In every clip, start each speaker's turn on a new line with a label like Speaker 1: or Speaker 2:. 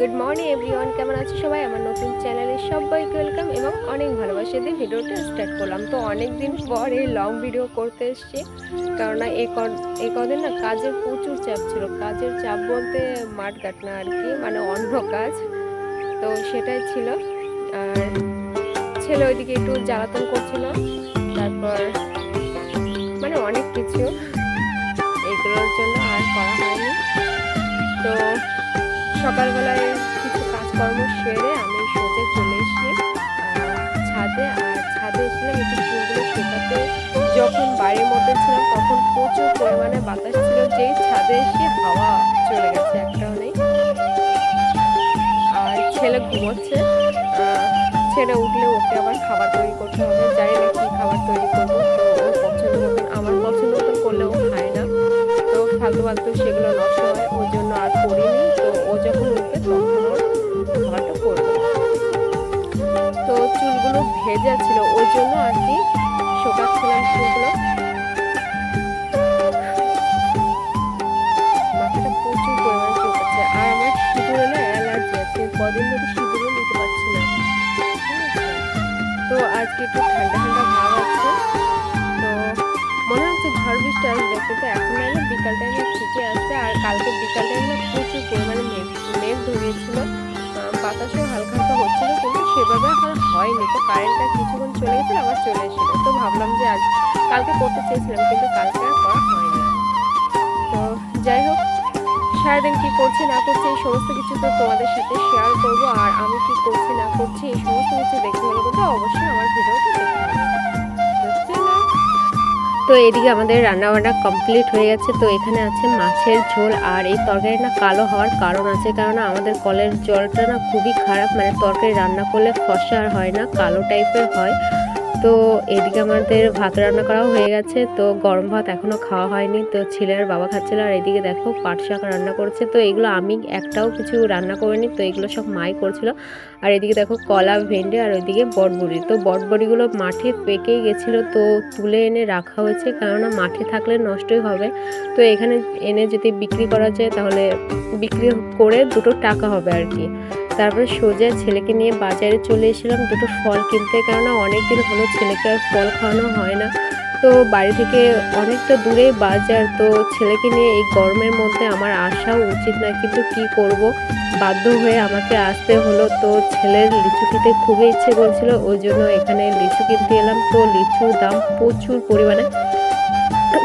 Speaker 1: Good morning everyone কেমন আছে সবাই? আমার নতুন চ্যানেলে সবাইকে ওয়েলকাম এবং অনেক ভালোবাসা দিয়ে ভিডিওটা স্টার্ট করলাম। তো অনেক দিন পর এই লং ভিডিও করতে এসেছি। কেননা এই কদিন না কাজের প্রচুর চাপ ছিল। কাজের চাপ বলতে মাঠ কাটনা আর কি মানে অন্য কাজ। তো সেটাই ছিল। আর ছেলে ওইদিকে একটু জ্বালাতন করছিল। তারপর মানে অনেক কিছু। এগুলোর জন্য আর করা হয়নি। তো সকালবেলায় কিছু কাজকর্ম সেরে আমি সোজা চলে এসেছি ছাদে আর ছাদে এসেছিলাম একটু চুলগুলো শুকাতে। যখন বাড়ির মধ্যে ছিলাম তখন প্রচুর পরিমাণে বাতাস ছিল, যেই ছাদে এসে হাওয়া চলে গেছে, একটাও নেই। আর ছেলে ঘুমোচ্ছে ছেলে উঠলে ওকে আবার খাবার তৈরি করতে হবে, জানি না কি খাবার তৈরি করব পছন্দ মতন, আমার পছন্দ মতন করলে ও খায় না। তো ফালতু ফালতু সেগুলো নষ্ট হয়, ওই করিনি, তো ও যখন উঠবে তখন ওর খাবারটা করব। তো চুলগুলো ভেজা ছিল ওই জন্য আর কি শোকাচ্ছিলাম চুলগুলো। আর অ্যালার্জি আছে, কদিন ধরে সিঁদুরও নিতে পারছি না। তো আজকে একটু ঠান্ডা ঠান্ডা ভাব আছে, তো বৃষ্টি আসবে কিন্তু এখন না বিকাল টাইমে ঠিকই আসবে আর কালকে বিকাল টাইমে প্রচুর পরিমাণে মেঘ মেঘ ধরিয়েছিল। বাতাসও হালকা হালকা হচ্ছিল, কিন্তু সেভাবে আর হয়নি। তো কারেন্টটা কিছুক্ষণ চলে গেছিল, আবার চলে এসেছিল তো ভাবলাম যে আজ কালকে করতে চেয়েছিলাম, কিন্তু কালকে আর করা হয়নি। তো যাই হোক, সারাদিন কী করছি, না করছি, এই সমস্ত কিছু তো তোমাদের সাথে শেয়ার করব। আর আমি কি করছি, না করছি, এই সমস্ত কিছু দেখতে হলে কিন্তু অবশ্যই আমার ভিডিওটা দেখতে হবে। তো এদিকে আমাদের রান্নাবান্না কমপ্লিট হয়ে গেছে। তো এখানে আছে মাছের ঝোল আর এই তরকারি না কালো হওয়ার কারণ আছে কারণ আমাদের কলের জলটা না খুবই খারাপ। মানে তরকারি রান্না করলে ফসা হয় না, কালো টাইপের হয়। তো এদিকে আমাদের ভাত রান্না করাও হয়ে গেছে। তো গরম ভাত এখনও খাওয়া হয়নি। তো ছেলে আর বাবা খাচ্ছিল আর এদিকে দেখো পাট শাক রান্না করছে। তো এগুলো আমি একটাও কিছু রান্না করিনি। তো এগুলো সব মাই করছিল। আর এদিকে দেখো কলা ভেন্ডি আর ওইদিকে বটবড়ি। তো বটবড়িগুলো মাঠে পেকে গেছিল। তো তুলে এনে রাখা হয়েছে। কেননা মাঠে থাকলে নষ্টই হবে। তো এখানে এনে যদি বিক্রি করা যায় তাহলে বিক্রি করে দুটো টাকা হবে আর কি। তারপরে সোজা ছেলেকে নিয়ে বাজারে চলে এসেছিলাম। দুটো ফল কিনতে, কেননা অনেক দিন হলো ছেলেকে আর ফল খাওয়ানো হয় না। তো বাড়ি থেকে অনেকটা দূরে বাজার, তো ছেলেকে নিয়ে এই গরমের মধ্যে আমার আসাও উচিত না কিন্তু কি করব? বাধ্য হয়ে আমাকে আসতে হলো। তো ছেলের লিচু খেতে খুবই ইচ্ছে করছিল, ওই জন্য এখানে লিচু কিনতে এলাম। তো লিচুর দাম প্রচুর পরিমাণে।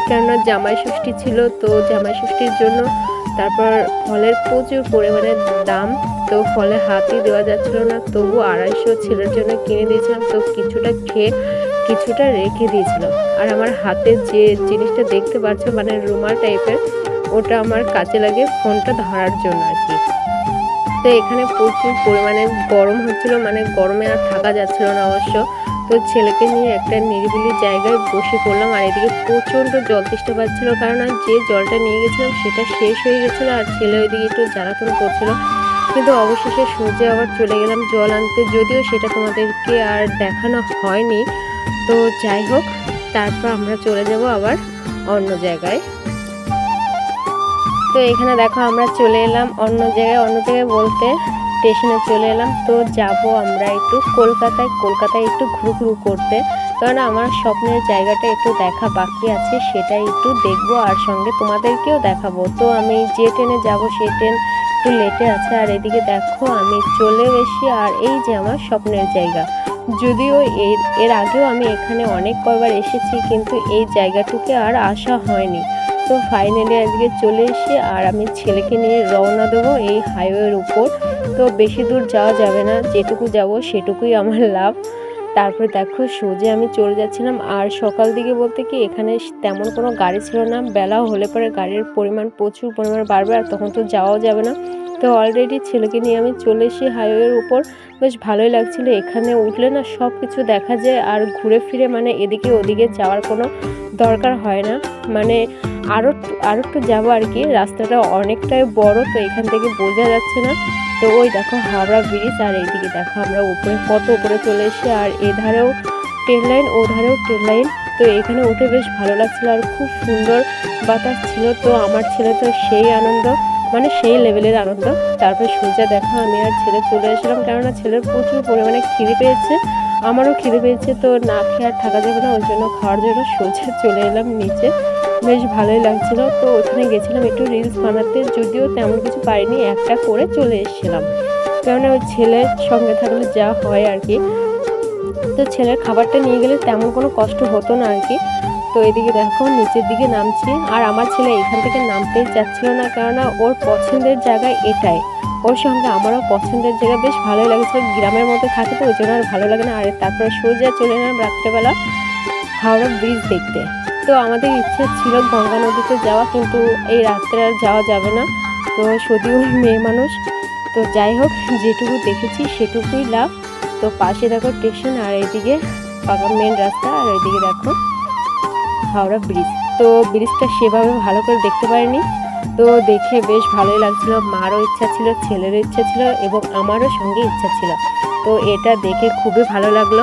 Speaker 1: কেননা জামাই ষষ্ঠী ছিল, তো জামাই ষষ্ঠীর জন্য তারপর ফলের প্রচুর পরিমাণে দাম তো ফলে হাতই দেওয়া যাচ্ছিল না, তবু আড়াইশো ছেলের জন্য কিনে দিয়েছিলাম, তো কিছুটা খেয়ে কিছুটা রেখে দিয়েছিলাম। আর আমার হাতে যে জিনিসটা দেখতে পাচ্ছ মানে রুমাল টাইপের, ওটা আমার কাজে লাগে ফোনটা ধরার জন্য আর কি। তো এখানে প্রচুর পরিমাণে গরম হচ্ছিল মানে গরমে আর থাকা যাচ্ছিল না অবশ্য। তো ছেলেকে নিয়ে একটা নিরিবিলি জায়গায় বসে পড়লাম, আর এদিকে প্রচণ্ড জল তেষ্টা পাচ্ছিলো, কারণ আর যে জলটা নিয়ে গেছিলাম সেটা শেষ হয়ে গেছিল, আর ছেলে ওইদিকে একটু জ্বালাতন করছিল। কিন্তু অবশেষে সোজা আবার চলে গেলাম জল আনতে। যদিও সেটা তোমাদেরকে আর দেখানো হয়নি। তো যাই হোক, তারপর আমরা চলে যাব আবার অন্য জায়গায়। তো এখানে দেখো আমরা চলে এলাম অন্য জায়গায়। অন্য জায়গায় বলতে স্টেশনে চলে এলাম। তো যাব আমরা একটু কলকাতায়। কলকাতায় একটু ঘুরু ঘুরু করতে। কারণ আমার স্বপ্নের জায়গাটা একটু দেখা বাকি আছে, সেটাই একটু দেখব। আর সঙ্গে তোমাদেরকেও দেখাবো। তো আমি যে ট্রেনে যাব, সেই ট্রেন একটু লেটে আছে আর এদিকে দেখো আমি চলে এসি আর এই যে আমার স্বপ্নের জায়গা। যদিও এর এর আগেও আমি এখানে অনেক কয়বার এসেছি কিন্তু এই জায়গাটুকে আর আসা হয়নি। তো ফাইনালি আজকে চলে এসে আর আমি ছেলেকে নিয়ে রওনা দেবো এই হাইওয়ের উপর। তো বেশি দূর যাওয়া যাবে না, যেটুকু যাব সেটুকুই আমার লাভ। তারপরে দেখো সোজা আমি চলে যাচ্ছিলাম। আর সকাল দিকে বলতে কি এখানে তেমন কোনো গাড়ি ছিল না। বেলা হলে পরে গাড়ির পরিমাণ প্রচুর পরিমাণ বাড়বে আর তখন তো যাওয়াও যাবে না। তো অলরেডি ছেলেকে নিয়ে আমি চলে এসে হাইওয়ের উপর। বেশ ভালোই লাগছিল। এখানে উঠলে না সব কিছু দেখা যায় আর ঘুরে ফিরে মানে এদিকে ওদিকে যাওয়ার কোনো দরকার হয় না। মানে আরও আরও একটু যাব আর কি। রাস্তাটা অনেকটাই বড় তো এখান থেকে বোঝা যাচ্ছে না। তো ওই দেখো হাওড়া ব্রিজ আর এইদিকে দেখো আমরা উপরে কত উপরে চলে এসে আর এধারেও ট্রেন লাইন ও ধারেও ট্রেন লাইন তো এখানে উঠে বেশ ভালো লাগছিল আর খুব সুন্দর বাতাস ছিল। তো আমার ছেলে তো সেই আনন্দ মানে সেই লেভেলের আনন্দ। তারপর সোজা দেখো আমি আর ছেলে চলে এসেলাম কেননা ছেলের প্রচুর পরিমাণে খিদে পেয়েছে। আমারও খিদে পেয়েছে, তো না খেয়ে আর থাকা যাবে না, ওই জন্য খাওয়ার জন্য সোজা চলে এলাম নিচে। বেশ ভালোই লাগছিল। তো ওখানে গেছিলাম একটু রিলস বানাতে, যদিও তেমন কিছু পারিনি, একটা করে চলে এসেছিলাম। কেননা ওই ছেলের সঙ্গে থাকলে যা হয় আর কি তো ছেলের খাবারটা নিয়ে গেলে তেমন কোনো কষ্ট হতো না আর কি তো এদিকে দেখো, নিচের দিকে নামছি। আর আমার ছেলে এখান থেকে নামতেই চাচ্ছিল না, কেননা ওর পছন্দের জায়গা এটাই। ওর সঙ্গে আমারও পছন্দের জায়গা বেশ ভালোই লাগছিল। গ্রামের মধ্যে থাকে তো, ওই জন্য আর ভালো লাগে না। আর তারপর সোজা চলে এলাম রাত্রেবেলা হাওড়া ব্রিজ দেখতে। তো আমাদের ইচ্ছা ছিল গঙ্গা নদীতে যাওয়া, কিন্তু এই রাত্রে আর যাওয়া যাবে না। তো যদিও মেয়ে মানুষ। তো যাই হোক, যেটুকু দেখেছি সেটুকুই লাভ। তো পাশে দেখো স্টেশন আর এইদিকে পাকা মেন রাস্তা, আর এইদিকে দেখো হাওড়া ব্রিজ তো ব্রিজটা সেভাবে ভালো করে দেখতে পারিনি। তো দেখে বেশ ভালোই লাগছিল। মারও ইচ্ছা ছিল, ছেলেরও ইচ্ছা ছিল, এবং আমারও সঙ্গে ইচ্ছা ছিল। তো এটা দেখে খুবই ভালো লাগল।